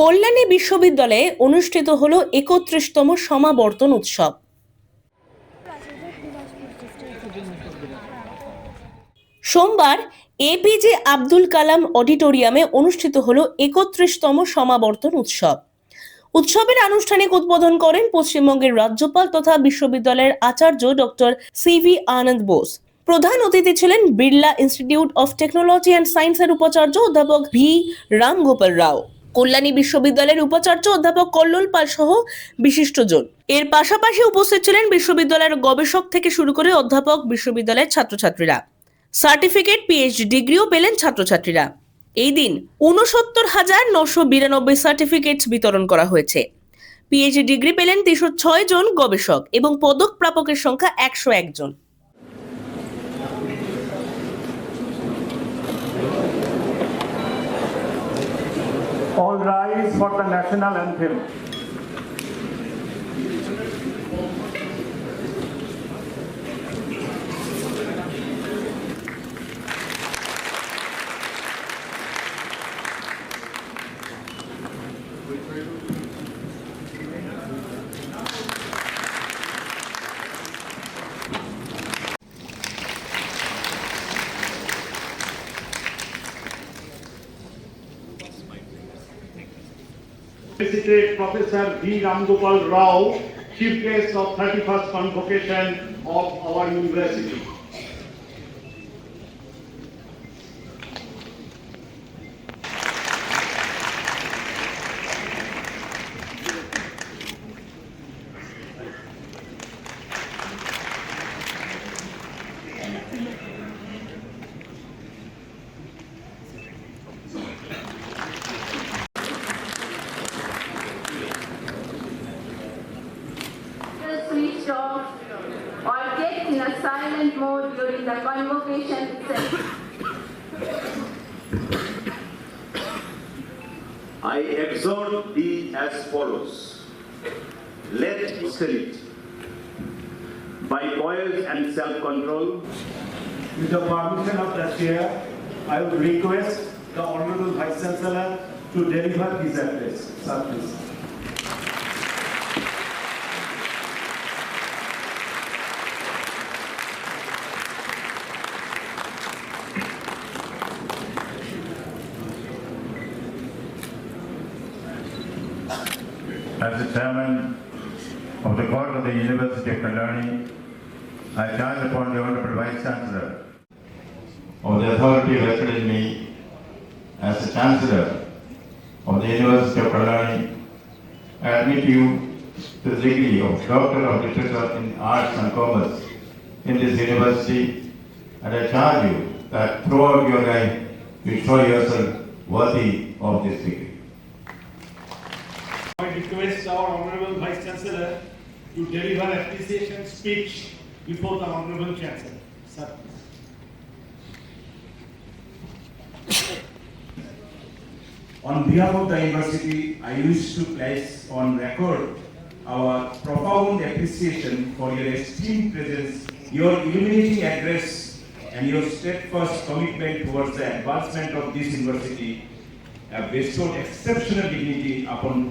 কল্যাণী বিশ্ববিদ্যালয়ে অনুষ্ঠিত হল একত্রিশতম সমাবর্তন উৎসব। সোমবার এপিজে আব্দুল কালাম অডিটোরিয়ামে অনুষ্ঠিত হল একত্রিশতম সমাবর্তন উৎসব। উৎসবের আনুষ্ঠানিক উদ্বোধন করেন পশ্চিমবঙ্গের রাজ্যপাল তথা বিশ্ববিদ্যালয়ের আচার্য doctor C V Ananda Bose. প্রধান অতিথি ছিলেন Birla institute of technology and সায়েন্সের উপাচার্য অধ্যাপক ভি রামগোপাল রাও। কল্যাণী বিশ্ববিদ্যালয়ের উপাচার্য অধ্যাপক কল্লোল পাল সহ বিশিষ্টজন। এর পাশাপাশি উপস্থিত ছিলেন বিশ্ববিদ্যালয়ের গবেষক থেকে শুরু করে অধ্যাপক বিশ্ববিদ্যালয়ের ছাত্রছাত্রীরা। সার্টিফিকেট পিএইচডি ডিগ্রিও পেলেন ছাত্রছাত্রীরা। এই দিন উনসত্তর হাজার নশো বিরানব্বই সার্টিফিকেট বিতরণ করা হয়েছে। পিএইচডি ডিগ্রি পেলেন তিনশো ছয় জন গবেষক এবং পদক প্রাপকের সংখ্যা একশো একজন All rise for the national anthem. Felicitate Professor V. Ramgopal Rao, Chief Guest of 31st Convocation of our university. switched off or kept in a silent mode during the convocation itself. I exhort thee as follows. Let us say it by poise and self-control, With the permission of the chair, I would request the Honorable Vice Chancellor to deliver his address. Sir, please. As the chairman of the board of the University of Kalani, I charge upon the Honorable Vice Chancellor of the authority vested in me as the Chancellor of the University of Kalani, I admit you to the degree of Doctor of Literature in Arts and Commerce in this university, and I charge you that throughout your life you show yourself worthy of this degree. Request our Honorable Vice Chancellor to deliver appreciation speech before the Honorable Chancellor. Sir. On behalf of the university, I wish to place on record our profound appreciation for your esteemed presence, your illuminating address, and your steadfast commitment towards the advancement of this university have bestowed exceptional dignity upon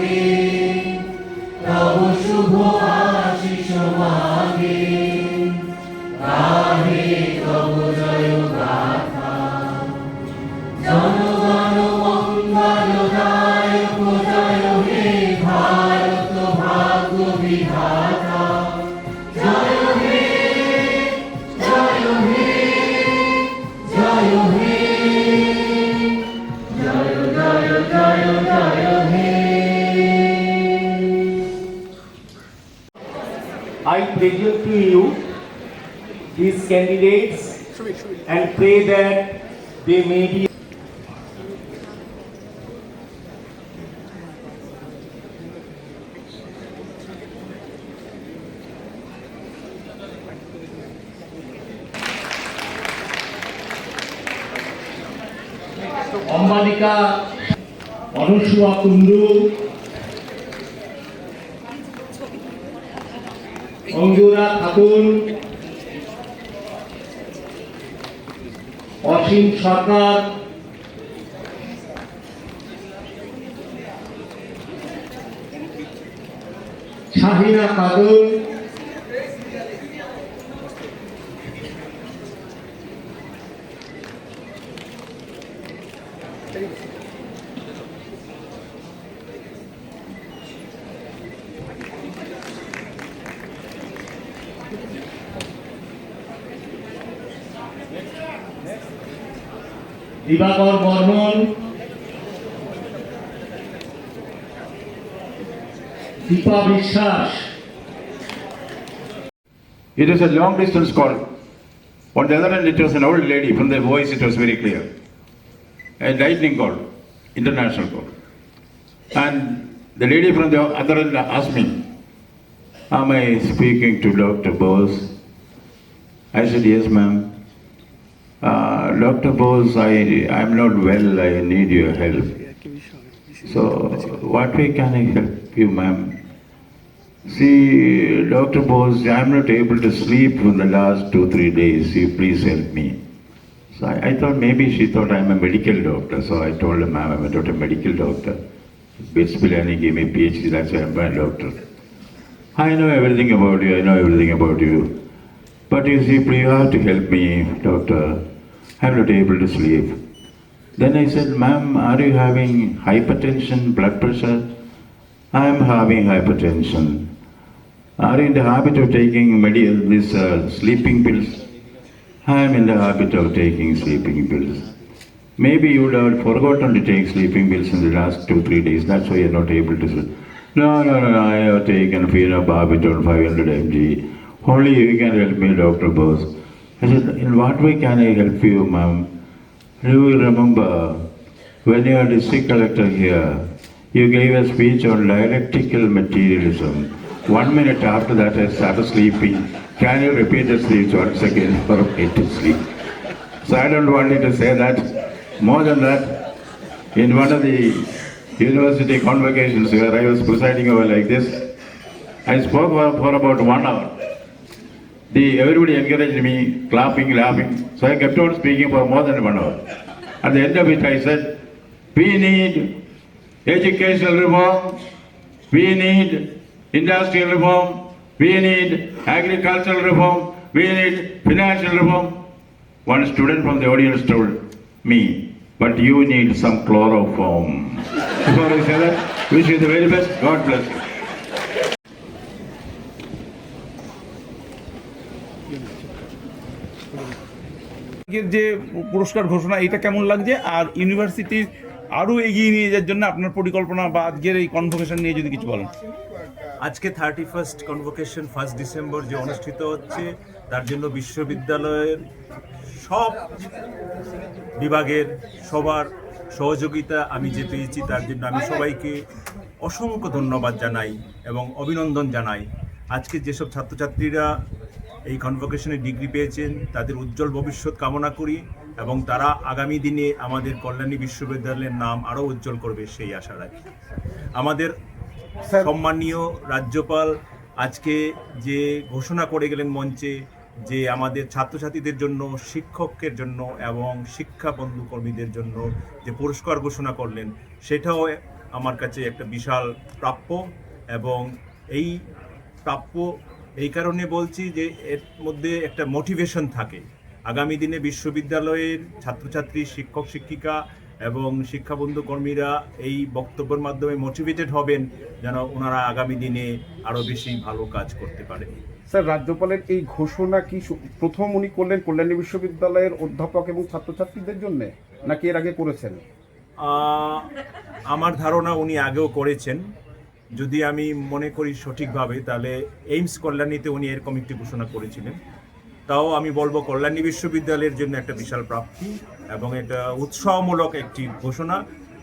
I present to you these candidates and pray that they may be Ambalika Anusuya Kundu অঞ্জুরা Khatun অসীম সরকার শাহিনা খাতুন দিবাকর বর্মন দীপা বিশ্বাস It was a long distance call. On the other hand, it was an old lady. From the voice, it was very clear. A lightning call, international call. And the lady from the other end asked me, Am I speaking to Dr. Bose? I said, Yes, ma'am. Uh, Dr. Bose, I am not well. I need your help. So, what way can I help you, ma'am? See, Dr. Bose, I'm not able to sleep for the last two, three days. You please help me. So I, I thought maybe she thought I'm a medical doctor. So I told her, ma'am, I'm not a medical doctor. Bits Pilani gave me a PhD, that's why I'm a doctor. I know everything about you, I know everything about you. But you see, please, you have to help me, doctor. I'm not able to sleep. Then I said, ma'am, are you having hypertension, blood pressure? I'm having hypertension. Are you in the habit of taking medi- these uh, sleeping pills? I'm in the habit of taking sleeping pills. Maybe you would have forgotten to take sleeping pills in the last two, three days. That's why you're not able to sleep. No, no, no. I have taken phenobarbital 500 mg. Only you can help me, Dr. Bose. In what way can I help you, ma'am? Do you remember when you are district collector here, you gave a speech on dialectical materialism. One minute after that, I started sleeping. Can you repeat the speech once again for me to sleep? So I don't want you to say that. More than that, in one of the university convocations where I was presiding over like this, I spoke for about one hour. The, everybody encouraged me, clapping, laughing. So I kept on speaking for more than one hour. At the end of it, I said, we need educational reform, we need industrial reform, we need agricultural reform, we need financial reform. One student from the audience told me, but you need some chloroform. Before I say that, wish you the very best. God bless you. যে পুরস্কার ঘোষণা এটা কেমন লাগছে? আর ইউনিভার্সিটির আরও এগিয়ে নিয়ে যাওয়ার জন্য আপনার পরিকল্পনা বা আজকের এই কনভোকেশন নিয়ে যদি কিছু বলেন। আজকে thirty first convocation first December যে অনুষ্ঠিত হচ্ছে, তার জন্য বিশ্ববিদ্যালয়ের সব বিভাগের সবার সহযোগিতা আমি যে পেয়েছি, তার জন্য আমি সবাইকে অসংখ্য ধন্যবাদ জানাই এবং অভিনন্দন জানাই। আজকে যেসব ছাত্রছাত্রীরা এই কনভোকেশনে ডিগ্রি পেয়েছেন তাদের উজ্জ্বল ভবিষ্যৎ কামনা করি এবং তারা আগামী দিনে আমাদের কল্যাণী বিশ্ববিদ্যালয়ের নাম আরও উজ্জ্বল করবে সেই আশা রাখি। আমাদের সম্মানীয় রাজ্যপাল আজকে যে ঘোষণা করে গেলেন মঞ্চে যে আমাদের ছাত্রছাত্রীদের জন্য শিক্ষকের জন্য এবং শিক্ষা বন্ধু কর্মীদের জন্য যে পুরস্কার ঘোষণা করলেন সেটাও আমার কাছে একটা বিশাল প্রাপ্য এবং এই প্রাপ্য এই কারণে বলছি যে এর মধ্যে একটা মোটিভেশন থাকে। আগামী দিনে বিশ্ববিদ্যালয়ের ছাত্রছাত্রী শিক্ষক শিক্ষিকা এবং শিক্ষাবন্ধু কর্মীরা এই বক্তব্যের মাধ্যমে মোটিভেটেড হবেন যেন ওনারা আগামী দিনে আরও বেশি ভালো কাজ করতে পারে। স্যার রাজ্যপালের এই ঘোষণা কি প্রথম উনি করলেন কল্যাণী বিশ্ববিদ্যালয়ের অধ্যাপক এবং ছাত্রছাত্রীদের জন্য নাকি এর আগে করেছেন? আমার ধারণা উনি আগেও করেছেন। যদি আমি মনে করি সঠিকভাবে, তাহলে এইমস কল্যাণীতে উনি এরকম একটি ঘোষণা করেছিলেন। তাও আমি বলব কল্যাণী বিশ্ববিদ্যালয়ের জন্য একটা বিশাল প্রাপ্তি এবং এটা উৎসাহমূলক একটি ঘোষণা।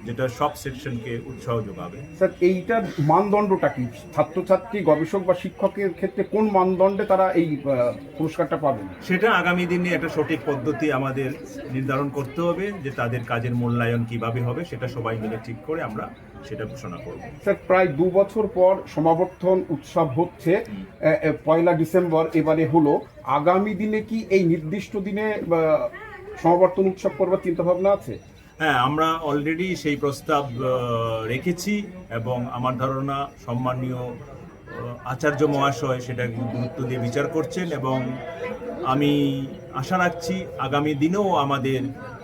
যেটা সব সেকশনকে উৎসাহ যোগাবে। স্যার এইটার মানদণ্ডটা কি? ছাত্রছাত্রী গবেষক বা শিক্ষকের ক্ষেত্রে কোন মানদণ্ডে তারা এই পুরস্কারটা পাবেন? সেটা আগামী দিনে একটা সঠিক পদ্ধতি আমাদের নির্ধারণ করতে হবে যে তাদের কাজের মূল্যায়ন কীভাবে হবে সেটা সবাই মিলে ঠিক করে আমরা সেটা ঘোষণা করব। স্যার প্রায় দু বছর পর সমাবর্তন উৎসব হচ্ছে পয়লা ডিসেম্বর এবারে হলো। আগামী দিনে কি এই নির্দিষ্ট দিনে সমাবর্তন উৎসব করবার চিন্তা ভাবনা আছে? হ্যাঁ আমরা অলরেডি সেই প্রস্তাব রেখেছি এবং আমার ধারণা সম্মানীয় আচার্য মহাশয় সেটা গুরুত্ব দিয়ে বিচার করছেন এবং আমি আশা রাখছি আগামী দিনেও আমাদের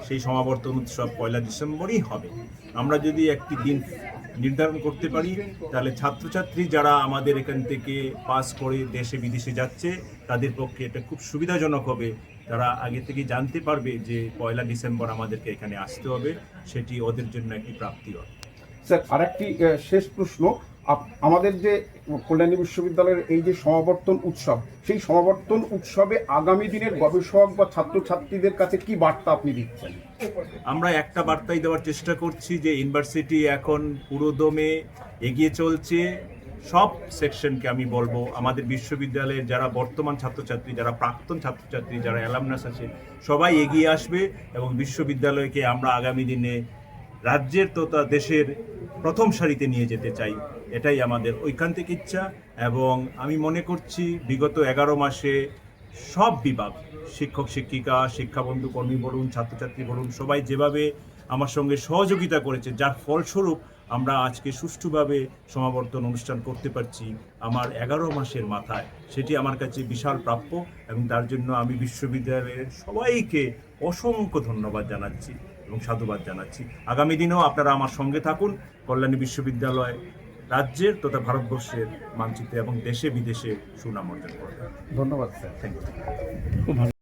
সেই সমাবর্তন উৎসব পয়লা ডিসেম্বরই হবে। আমরা যদি একটি দিন নির্ধারণ করতে পারি, তাহলে ছাত্রছাত্রী যারা আমাদের এখান থেকে পাস করে দেশে বিদেশে যাচ্ছে, তাদের পক্ষে এটা খুব সুবিধাজনক হবে। তারা আগে থেকে জানতে পারবে যে পয়লা ডিসেম্বর আমাদেরকে এখানে আসতে হবে সেটি ওদের জন্য একটি প্রাপ্তি হবে। স্যার আরেকটি শেষ প্রশ্ন। আমাদের যে কল্যাণী বিশ্ববিদ্যালয়ের এই যে সমাবর্তন উৎসব সেই সমাবর্তন উৎসবে আগামী দিনের গবেষক বা ছাত্রছাত্রীদের কাছে কি বার্তা আপনি দিচ্ছেন? আমরা একটা বার্তাই দেওয়ার চেষ্টা করছি যে ইউনিভার্সিটি এখন পুরোদমে এগিয়ে চলছে। সব সেকশনকে আমি বলব, আমাদের বিশ্ববিদ্যালয়ের যারা বর্তমান ছাত্রছাত্রী, যারা প্রাক্তন ছাত্রছাত্রী, যারা অ্যালামনাস আছে, সবাই এগিয়ে আসবে এবং বিশ্ববিদ্যালয়কে আমরা আগামী দিনে রাজ্যের তথা দেশের প্রথম সারিতে নিয়ে যেতে চাই। এটাই আমাদের ঐকান্তিক ইচ্ছা এবং আমি মনে করছি বিগত এগারো মাসে সব বিভাগ, শিক্ষক, শিক্ষিকা, শিক্ষাবন্ধু, কর্মী বলুন, ছাত্রছাত্রী বলুন, সবাই যেভাবে আমার সঙ্গে সহযোগিতা করেছে, যার ফলস্বরূপ আমরা আজকে সুষ্ঠুভাবে সমাবর্তন অনুষ্ঠান করতে পারছি আমার এগারো মাসের মাথায়। সেটি আমার কাছে বিশাল প্রাপ্য এবং তার জন্য আমি বিশ্ববিদ্যালয়ের সবাইকে অসংখ্য ধন্যবাদ জানাচ্ছি এবং সাধুবাদ জানাচ্ছি। আগামী দিনেও আপনারা আমার সঙ্গে থাকুন কল্যাণী বিশ্ববিদ্যালয় রাজ্যের তথা ভারতবর্ষের মানচিত্রে এবং দেশে বিদেশে সুনাম অর্জন করবেন। ধন্যবাদ স্যার। থ্যাংক ইউ খুব ভালো।